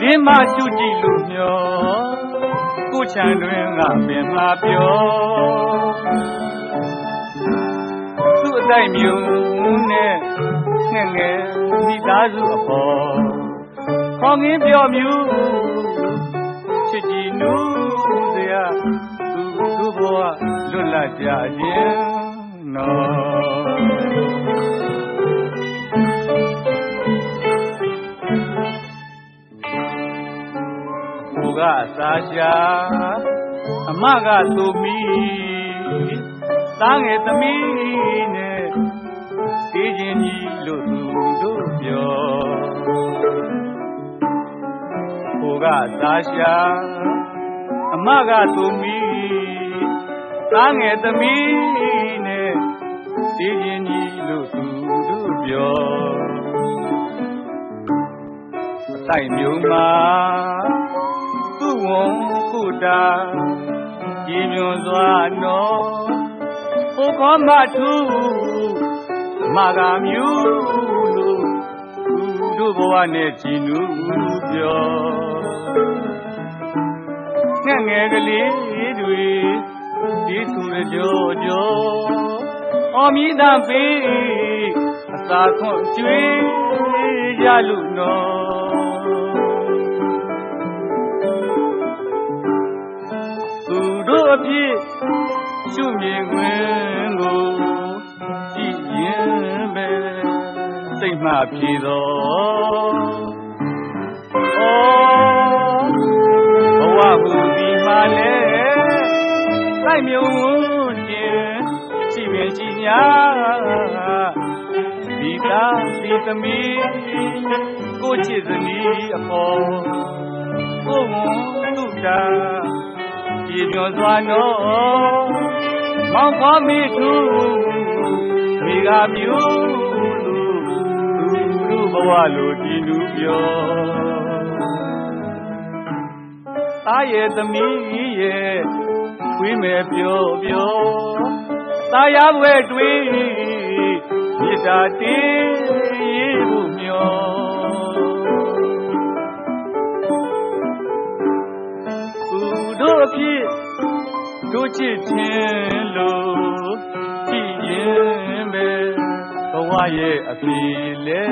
ပင်းမရှုကြည့်လို့မျောကိုချံတွင်ကပင်မှာပြောသူ့အတိုက်မြုံနဲ့ငှက်ငယ်မိသားစုအပေါ်ခေါင်းငင်းပြောမြူချစ်ကြည်နူးစရာသူသူ့ဘဝလွတ်လပ်ကြခြင်းနော် ရှာအမကသူမီသားငယ်သမီးနဲ့တေးချင်းကြီးလို့သူတို့ပြောကိုကစားရှာအမကသူမီသားငယ်သမီးနဲ့တေးချင်းကြီးလို့သူတို့ပြောအဆိုင်မျိုးမှာသူ့ ဝန်ခုတာကြည်ညွန်စွာနော်ဟိုခေါ်မထူမကမြူလို့သူတို့ဘဝနဲ့ကြည်နူးပြောငှက်ငယ်ကလေးတွေဒီသူရကြောကြောအော်မြည်သာပေးအစာခွန်ကျွေးရလို့နော် တို့အဖြစ်ရှုမြင်ခွင့်ကိုကြည်ရင်ပဲစိတ်မှပြေတော်ဩဘဝဘူဒီမှာလဲလိုက်မြုံခြင်းရှိပင်ရှိညာဒီသားဒီသမီးကိုချစ်စနီးအပေါ်ကိုဝန်သူတာ ပြေညွန်စွာနော်မောင်ခေါ်မိသူမိကမြူလို့သူတို့ဘဝလိုတည်လူပြောသားရဲ့သမီးရဲ့ခွေးမယ်ပြောပြောသားရဘွယ်တွေးမြေတာတေးဖို့ တို့အဖြစ်တို့ချစ်ခြင်းလို့ကြည်ရင်ပဲဘဝရဲ့အဖြစ်လဲ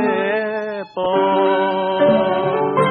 ပေါ်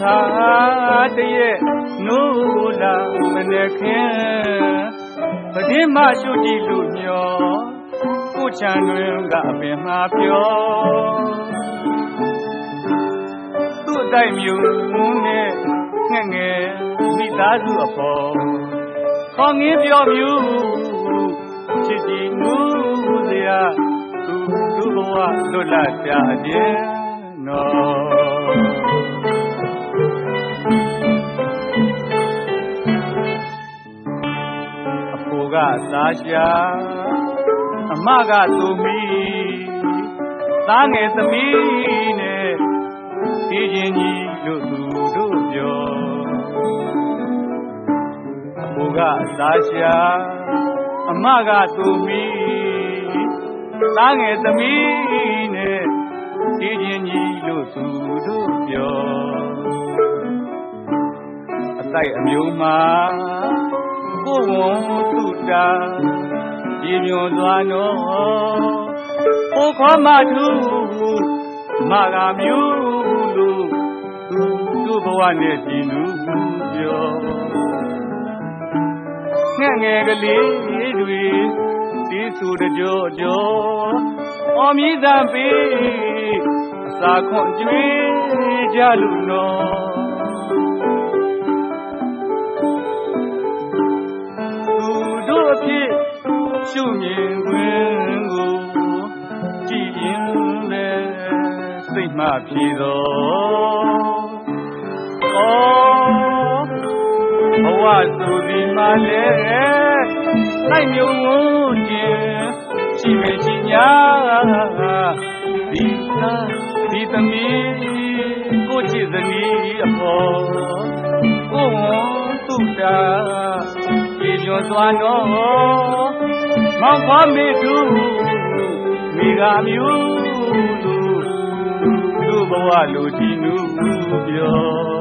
ခါတရဲ့နိုးလာမနဲ့ခင်ပတိမရှို့ကြည့်လို့မျောကိုချံတွင်ကအပင်မှာပြောသူ့အတိုက်မြုံနဲ့ငှက်ငယ်မိသားစုအပေါ် ခေါငင်းပြောမြူချစ်ကြည်နူးစရာသူသူ့ဘဝလွတ်လပ်ကြခြင်းနော်အဖိုးကသားရှာအမကသူမီသားငယ်သမီးနဲ့ဒီချင်းကြီးလို့သူတို့ပြော အဖိုးကသားရှာအမကသူမီသားငယ်သမီးနဲ့ဒီချင်းကြီးလို့သူတို့ပြောအတိုက်အမျိုးမှာကိုဝန်သူတာပြေညွန်စွာနော်ဟိုခေါ်မထူမကမြူလို့ဝနဲ့ဒီနူပြော ငှက်ငယ်ကလေးတွေဒီဆိုတကြောကြောအော်မြည်သံပေးအစာခွန်ကျွေးကြလူနော်သူတို့အဖြစ်ရှုမြင်ခွင့်ကိုကြည်ရင်ပဲစိတ်မှဖြေတော်အော် ဘဝသူဒီမှာလဲလိုက်မြုံဝန်းခြင်းရှိမရှိညာဒီသာဒီသမီးကိုချစ်သနီးအပေါ်ကိုဝန်သူတာပြေညွန်စွာတော့မောင်ဖွားမေသူမိဂာမျိုးလူလူဘဝလူဒီနူပြော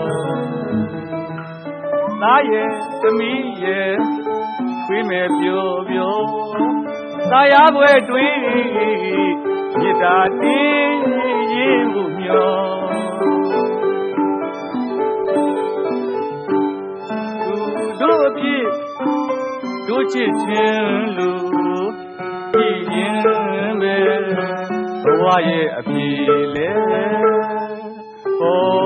သားရဲ့သမီးရဲ့ခွေးမဲ့ပြောပြောသာယာပွဲတွင်မေတ္တာတင်းရေးဖို့မျှော်သူတို့အဖြစ်တို့ချစ်ခြင်းလူကြည်ရင်ပဲဘဝရဲ့အပြေလဲဟော